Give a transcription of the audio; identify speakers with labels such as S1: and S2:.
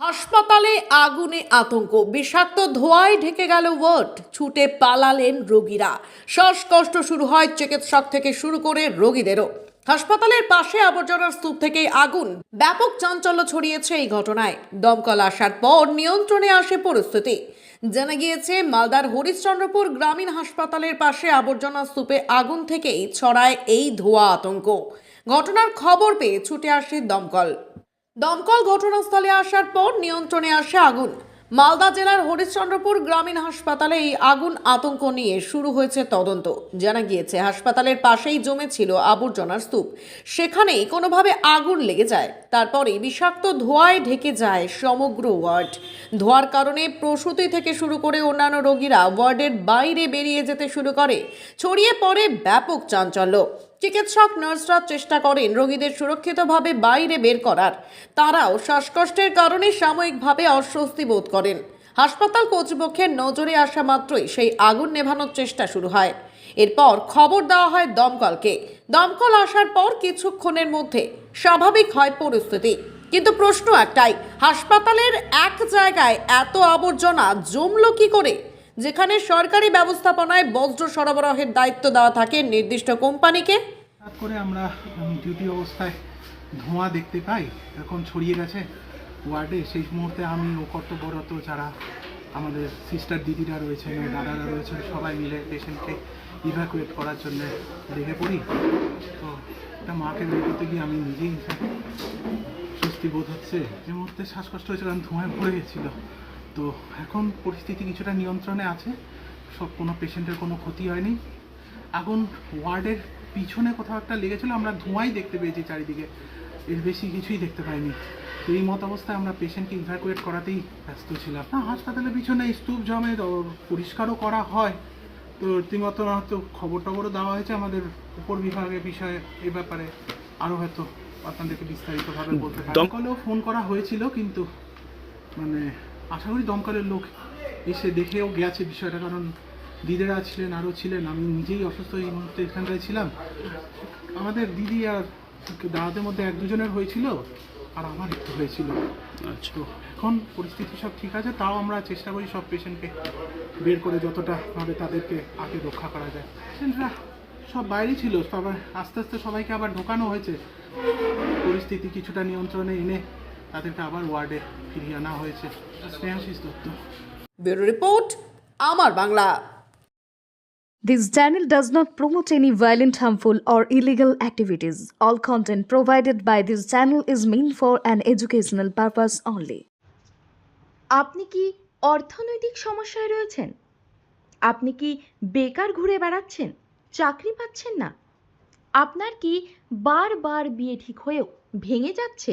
S1: হাসপাতালে আগুনে আতঙ্ক, বিষাক্ত ধোঁয়ায় ঢেকে গেল ওয়ার্ড, ছুটে পালালেন রোগীরা। শ্বাসকষ্ট শুরু হয় চিকিৎসক থেকে শুরু করে রোগীদেরও। হাসপাতালের পাশে আবর্জনার স্তূপ থেকে আগুন। ব্যাপক চাঞ্চল্য ছড়িয়েছে এই ঘটনায়। দমকল আসার পর নিয়ন্ত্রণে আসে পরিস্থিতি। জানা গিয়েছে, মালদার হরিশ্চন্দ্রপুর গ্রামীণ হাসপাতালের পাশে আবর্জনা স্তূপে আগুন থেকেই ছড়ায় এই ধোঁয়া আতঙ্ক। ঘটনার খবর পেয়ে ছুটে আসে দমকল। দমকল ঘটনাস্থলে আসার পর নিয়ন্ত্রণে আসে আগুন। মালদা জেলার হরিশ্চন্দ্রপুর গ্রামীণ হাসপাতালে এই আগুন আতঙ্ক নিয়ে শুরু হয়েছে তদন্ত। জানা গিয়েছে, হাসপাতালের পাশেই জমেছিল আবর্জনার স্তূপ। সেখানেই কোনোভাবে আগুন লেগে যায়। তারপরে বিষাক্ত ধোঁয়ায় ঢেকে যায় সমগ্র ওয়ার্ড। ধোঁয়ার কারণে প্রসূতি থেকে শুরু করে অন্যান্য রোগীরা ওয়ার্ডের বাইরে বেরিয়ে যেতে শুরু করে। ছড়িয়ে পড়ে ব্যাপক চাঞ্চল্য। চিকিৎসক, নার্সরা চেষ্টা করেন রোগীদের সুরক্ষিতভাবে বাইরে বের করার। তারাও শ্বাসকষ্টের কারণে সাময়িকভাবে অস্বস্তি বোধ করেন। হাসপাতাল কর্তৃপক্ষের নজরে আসা মাত্রই সেই আগুন নেভানোর চেষ্টা শুরু হয়। এরপর খবর দেওয়া হয় দমকলকে। দমকল আসার পর কিছুক্ষণের মধ্যে স্বাভাবিক হয় পরিস্থিতি। কিন্তু প্রশ্ন একটাই, হাসপাতালের এক জায়গায় এত আবর্জনা জমল কি করে? যেখানে সরকারি ব্যবস্থাপনায় বজ্র সরবরাহের দায়িত্ব দেওয়া থাকে নির্দিষ্ট কোম্পানিকে।
S2: হঠাৎ করে আমরা ডিউটি অবস্থায় ধোঁয়া দেখতে পাই, এখন ছড়িয়ে গেছে ওয়ার্ডে। সেই মুহূর্তে আমি ও কর্তব্যরত যারা আমাদের সিস্টার দিদিরা রয়েছেন দাদারা রয়েছেন, সবাই মিলে পেশেন্টকে ইভ্যাকুয়েট করার জন্য লেগে পড়ি। তো একটা মাকে বের করতে গিয়ে আমি নিজেই স্বস্তি বোধ হচ্ছে। যে মুহূর্তে শ্বাসকষ্ট হয়েছে কারণ ধোঁয়ায় ভরে গেছিল। তো এখন পরিস্থিতি কিছুটা নিয়ন্ত্রণে আছে। সব কোনো পেশেন্টের কোনো ক্ষতি হয়নি। আগুন ওয়ার্ডের পিছনে কোথাও একটা লেগেছিলো আমরা ধোঁয়াই দেখতে পেয়েছি চারিদিকে। এর বেশি কিছুই দেখতে পাইনি। তো এই মত অবস্থায় আমরা পেশেন্টকে ইভ্যাকুয়েট করাতেই ব্যস্ত ছিলাম। না হাসপাতালের পিছনে স্তূপ জমে পরিষ্কারও করা হয়। তো রীতিমতো হয়তো খবর টবরও দেওয়া হয়েছে আমাদের উপর বিভাগের বিষয়ে এ ব্যাপারে। আরও হয়তো আপনাদেরকে বিস্তারিতভাবে বলতে পারি। দমকলেও ফোন করা হয়েছিল কিন্তু মানে আশা করি দমকলের লোক এসে দেখেও গেছে বিষয়টা কারণ দিদিরা ছিলেন আরও ছিলেন আমি নিজেই অসুস্থ এই মুহূর্তে এখানটায় ছিলাম। আমাদের দিদি আর দাদাদের মধ্যে এক দুজনের হয়েছিল আর আমার একটু হয়েছিল।
S3: আচ্ছা।
S2: তো এখন পরিস্থিতি সব ঠিক আছে তাও আমরা চেষ্টা করি সব পেশেন্টকে বের করে যতটা ভাবে তাদেরকে আগে রক্ষা করা যায়। পেশেন্টরা সব বাইরে ছিল সবাই আস্তে আস্তে সবাইকে আবার ঢোকানো হয়েছে। পরিস্থিতি কিছুটা নিয়ন্ত্রণে এনে তাদেরকে আবার ওয়ার্ডে ফিরিয়ে আনা হয়েছে স্নেহাশিস দত্ত
S1: ব্যুরো রিপোর্ট আমার Bangla
S4: This channel does not promote any violent, harmful, or illegal activities. All content provided by this channel is meant for an educational purpose only. আপনি কি অর্থনৈতিক সমস্যায় রয়েছেন আপনি কি বেকার ঘুরে বেড়াচ্ছেন চাকরি পাচ্ছেন না আপনার কি বারবার বিয়ে ঠিক হয়েও ভেঙে যাচ্ছে